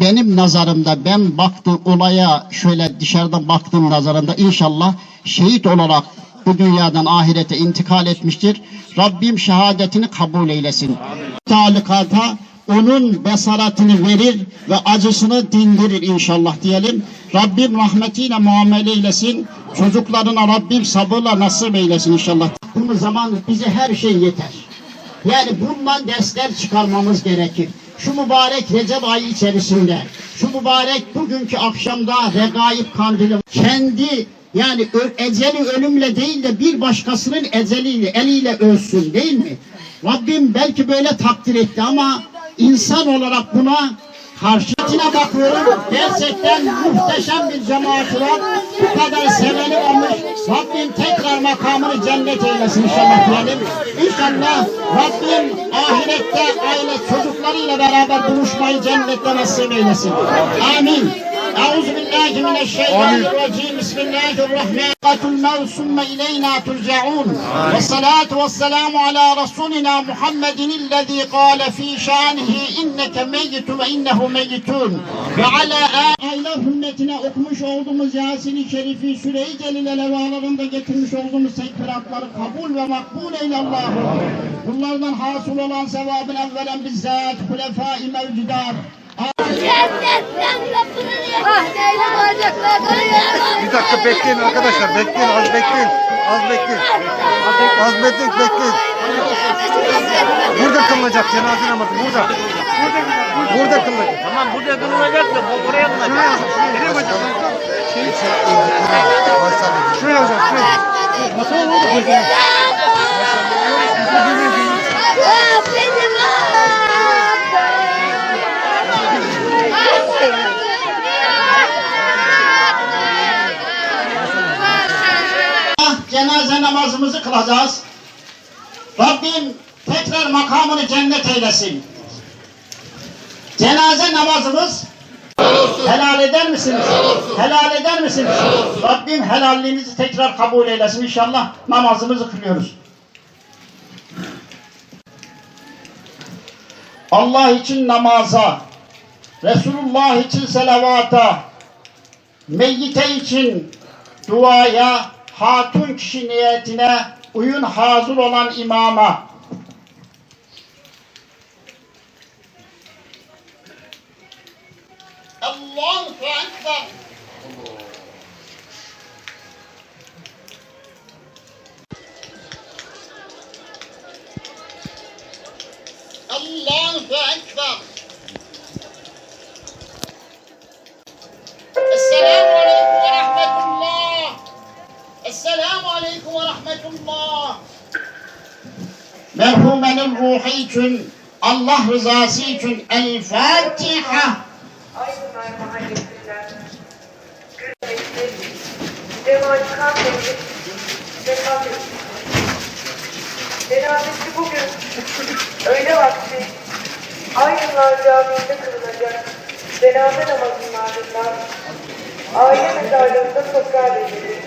benim nazarımda ben baktım olaya şöyle dışarıdan baktığım nazarında inşallah şehit olarak bu dünyadan ahirete intikal etmiştir. Rabbim şehadetini kabul eylesin. Talikata onun besaratını verir ve acısını dindirir inşallah diyelim. Rabbim rahmetiyle muamele eylesin. Çocuklarına Rabbim sabırla nasip eylesin inşallah. Bu zaman bize her şey yeter. Yani bundan dersler çıkarmamız gerekir. Şu mübarek Recep ayı içerisinde, şu mübarek bugünkü akşamda regaib kandili kendi yani eceli ölümle değil de bir başkasının eceliyle, eliyle ölsün değil mi? Rabbim belki böyle takdir etti ama insan olarak buna karşıtına bakıyorum. Gerçekten muhteşem bir cemaat var. Bu kadar seveni olmuş. Rabbim tekrar makamını cennet eylesin inşallah diyelim. İnşallah Rabbim ahirette aile çocuklarıyla beraber buluşmayı cennette nasip eylesin. Amin. Euzu billahi mineşşeytanirracim. Bismillahirrahmanirrahim. Mevt sümme ileyna turcaun. Ve salatu ve selamu ala Resulina Muhammedin illezî kâle fî şânihi inneke meyyitun ve innehu meyyitun. Ve ala aylar hürmetine okumuş olduğumuz Yasin-i Şerifi Süre-i Celile levalarında getirmiş olduğumuz tekbiratları kabul ve makbul eyle Allah'ım. Bunlardan hasıl olan sevabın evvelen bizzat hulefâ-i mevcudat. Bir dakika bekleyin arkadaşlar. Bekleyin az bekleyin. Az bekleyin. Az bekleyin bekleyin. Burada kılınacak cenaze namazı burada. Burada kılınacak. Tamam burada kılınacak da bu buraya kılınacak. Şuraya hocam. Cenaze namazımızı kılacağız. Rabbim tekrar makamını cennet eylesin. Cenaze namazımız helal eder misiniz? Helal eder misiniz? Rabbim helalliğinizi tekrar kabul eylesin inşallah. Namazımızı kılıyoruz. Allah için namaza, Resulullah için selavata, meyyite için duaya, hatun kişi niyetine uyun hazır olan imama. Allahu Ekber. Allahu Ekber. Esselamu Aleyküm ve Rahmetullah. Merhumenin ruhu için, Allah rızası için El Fatiha. Aydınlar Mahallesi'nden Gülmekli, Cemal Kandemir vefat etti. Cenazesi bugün öğle vakti Aydınlar Camii'nde kılınacak cenaze namazının ardından aile mezarlığında toprağa verilir.